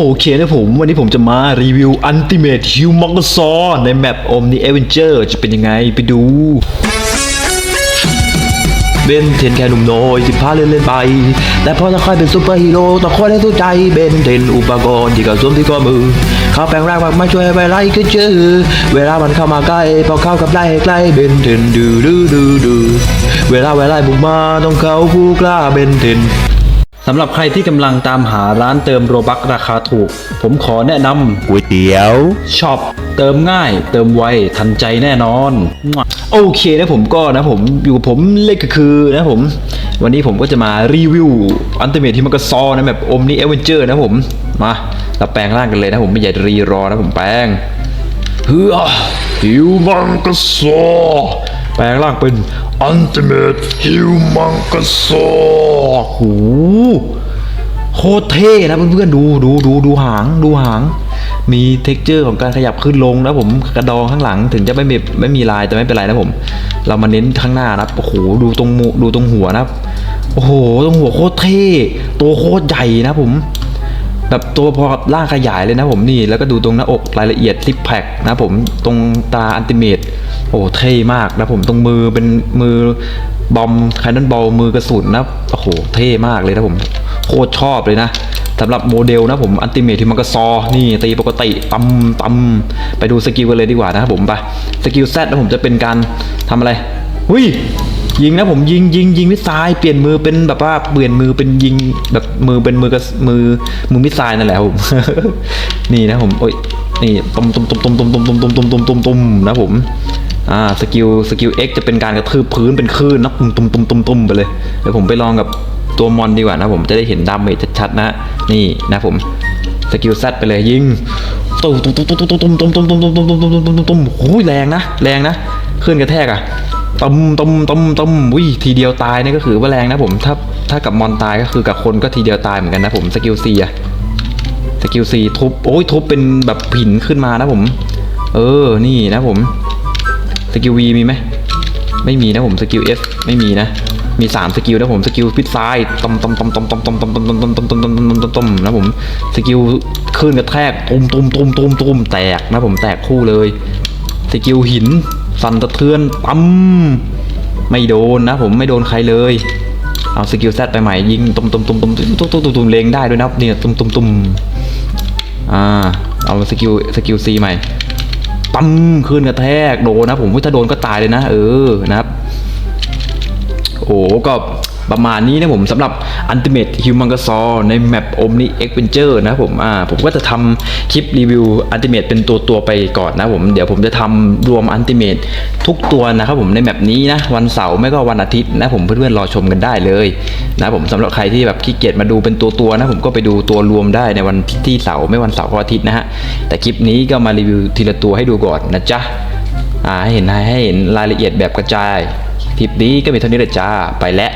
โอเคนะผมวันนี้ผมจะมารีวิว Ultimate Humongousaur ในแมป Omni Avenger จะเป็นยังไงไปดูเบนเทนแค่หนุ่มน้อยสิพาเล่นเล่นไป แต่พอจะค่อยเป็นซูเปอร์ฮีโร่ต้องคอยให้สู้ใจเบนเทนอุปกรณ์ที่กระสวมที่ข้อมือ เขาแปลงร่างมาช่วยไปไล่ก็เจอเวลามันเข้ามาใกล้ พอเข้ากับไล่ให้ใกล้เบนเทนดูดูดูดูเวลาเวลาบุกมาต้องเขาผู้กล้าเบนเทน สำหรับใครที่กำลังตามหาร้านเติมโรบักราคาถูก ผมขอแนะนำก๋วยเตี๋ยวช็อปเติมง่าย เติมไวทันใจแน่นอน โอเคนะผมก็นะผมอยู่กับผมเล็กก็คือนะผม วันนี้ผมก็จะมารีวิวอันติเมทที่มันก็ซอนะแบบอมนี่เอเวนเจอร์นะผมมาเราแปลงร่างกันเลยนะผมไม่อยากรีรอนะผมแปลงเฮือฮิวมังกะซอ แปลงร่างเป็นอันติเมทฮิวมังกซอหูโคตรเท่นะเพื่อนๆดูดูดูดูหางดูหาง มีเท็กเจอร์ของการขยับขึ้นลงนะผมกระดองข้างหลังถึงจะไม่มีไม่มีลายแต่ไม่เป็นไรนะผม เรามาเน้นข้างหน้านะโอ้โหดูตรงมูดูตรงหัวนะโอ้โหตรงหัวโคตรเท่ ตัวโคตรใหญ่นะผม แบบตัวพอกับร่างขยายเลยนะผมนี่แล้วก็ดูตรงหน้าอกรายละเอียดซิปแพคนะผมตรงตาอันติเมตโอ้เท่มากนะผมตรงมือเป็นมือบอมแคนนอนบอลมือกระสุนนะโอ้โหเท่มากเลยนะผมโคตรชอบเลยนะสำหรับโมเดลนะผมอันติเมทที่มันก็ซอ นี่ตีปกติปั๊มปั๊มไปดูสกิลกันเลยดีกว่านะครับผมไปสกิลแซดนะผมจะเป็นการทำอะไรหุย ยิงนะผมยิงยิงยิงมิสไซล์เปลี่ยนมือเป็นแบบว่าเปลี่ยนมือเป็นยิงแบบมือเป็นมือกับมือมือมิสไซล์นั่นแหละผมนี่นะผมโอ้ยนี่ตุ้มตุ้มตุ้มตุ้มตุ้มตุ้มตุ้มตุ้มตุ้มตุ้มตุ้มตุ้มนะผมอ่าสกิลสกิล X จะเป็นการกระทืบพื้นเป็นคลื่นนะตุ้มตุ้มตุ้มตุ้มตุ้มไปเลยเดี๋ยวผมไปลองกับตัวมอนดีกว่านะผมจะได้เห็นดาเมจชัดๆนะนี่นะผมสกิล Z ไปเลยยิงตุ้มตุ้มตุ้มตุ้มตุ้มตุ้มตุ้มตุ้มตุ้มตุ้มตุ้มตุ้มตุ้มตุ้มตุ้มตุ้มตุ้มโอ้ยแรงนะแรงนะขึ้นกระแทกอะ ต้มต้มต้มต้มวิทีเดียวตายนี่ก็คือว่าแรงนะผมถ้าถ้ากับมอนตายก็คือกับคนก็ทีเดียวตายเหมือนกันนะผมสกิลซีอะสกิลซีทุบโอ้ยทุบเป็นแบบหินขึ้นมานะผม เออนี่นะผมสกิลวีมีไหมไม่มีนะผมสกิลเอฟไม่มีนะมี3สกิลนะผมสกิลพิษซ้ายต้มต้มต้มต้มต้มต้มต้มต้มต้มต้มต้มต้มต้มต้มต้มต้มตมนะผมสกิลคลื่นกระแทกตุ้มตุ้มตุ้มตุ้มตุ้มแตกนะผมแตกคู่เลย สกิลหิน สั่นสะเทือนปั๊มไม่โดนนะ ผมไม่โดนใครเลย เอาสกิลแซดไปใหม่ยิงตุมตุมตุมตุมตุมตุมตุมตุมตุมเลงได้ด้วยนะเนี่ยตุมตุมตุมอ่าเอาสกิลสกิลซีใหม่ปั๊มขึ้นกระแทกโดนนะ ผมถ้าโดนก็ตายเลยนะ เออนะครับ โอ้ก็ ประมาณนี้นะผมสำหรับ Ultimate Humongousaur ในแมป Omni Adventure นะผมอ่าผมก็จะทำคลิปรีวิว Ultimate เป็นตัวตัวไปก่อนนะผมเดี๋ยวผมจะทำรวม Ultimate ทุกตัวนะครับผมในแมปนี้นะวันเสาร์ไม่ก็วันอาทิตย์นะผมเพื่อนๆรอชมกันได้เลยนะผมสำหรับใครที่แบบขี้เกียจมาดูเป็นตัวตัวนะผมก็ไปดูตัวรวมได้ในวันที่เสาร์ไม่วันเสาร์ก็อาทิตย์นะฮะแต่คลิปนี้ก็มารีวิวทีละตัวให้ดูก่อนนะจ๊ะอ่าให้เห็นให้เห็นรายละเอียดแบบกระจาย ทริปนี้ก็มีเท่านี้เลยจ้า ไปแล้ว